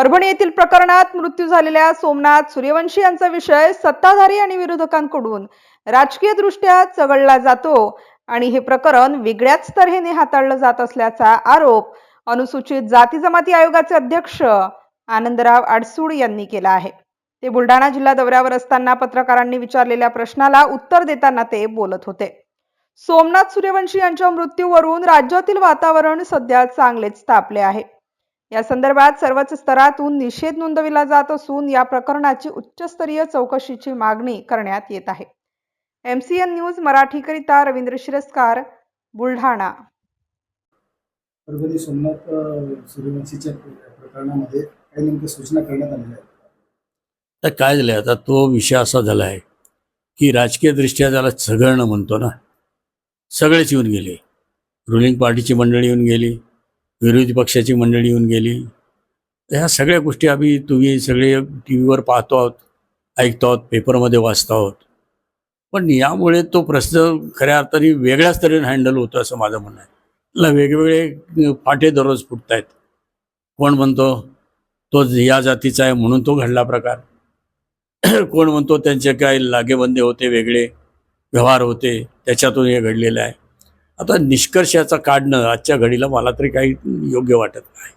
परभणी येथील प्रकरणात मृत्यू झालेल्या सोमनाथ सूर्यवंशी यांचा विषय सत्ताधारी आणि विरोधकांकडून राजकीय दृष्ट्या चघळला जातो आणि हे प्रकरण वेगळ्याच तऱ्हेने हाताळलं जात असल्याचा आरोप अनुसूचित जाती जमाती आयोगाचे अध्यक्ष आनंदराव आडसूड यांनी केला आहे. ते बुलढाणा जिल्हा दौऱ्यावर असताना पत्रकारांनी विचारलेल्या प्रश्नाला उत्तर देताना ते बोलत होते. सोमनाथ सूर्यवंशी यांच्या मृत्यूवरून राज्यातील वातावरण सध्या चांगलेच तापले आहे. या संदर्भात सर्वच स्तरातून निषेध नोंदविला जात असून या प्रकरणाची उच्चस्तरीय चौकशीची मागणी करण्यात येत आहे. एम सी एन न्यूज मराठीकरिता रवींद्र शिरस्कार बुलढाणा. परभणी सोमनाथ सूर्यवंशीच्या प्रकरणामध्ये काही नेमक्या सूचना करण्यात आलेल्या आहेत. तर काय झालं आता तो विषय असा झाला आहे की राजकीयदृष्ट्या त्याला सगळणं म्हणतो ना. सगळेच येऊन गेले. रुलिंग पार्टीची मंडळी येऊन गेली. विरोधी पक्षाची मंडळी येऊन गेली. ह्या सगळ्या गोष्टी आम्ही तुम्ही सगळे टी व्हीवर पाहतो आहोत ऐकतो आहोत पेपरमध्ये वाचतो आहोत. पण यामुळे तो प्रश्न खऱ्या अर्थाने वेगळ्याच तऱ्हेने हँडल होतो असं माझं म्हणणं आहे. ला वेगवेगळे फाटे दररोज फुटत आहेत कोण म्हणतो तो या जातीचा आहे म्हणून तो घडला प्रकार. कोण म्हणतो त्यांचे काय लागेबंदे होते वेगळे व्यवहार होते त्याच्यातून हे घडलेलं आहे. आता निष्कर्षाचं काढणं आजच्या घडीला मला तरी काही योग्य वाटत नाही.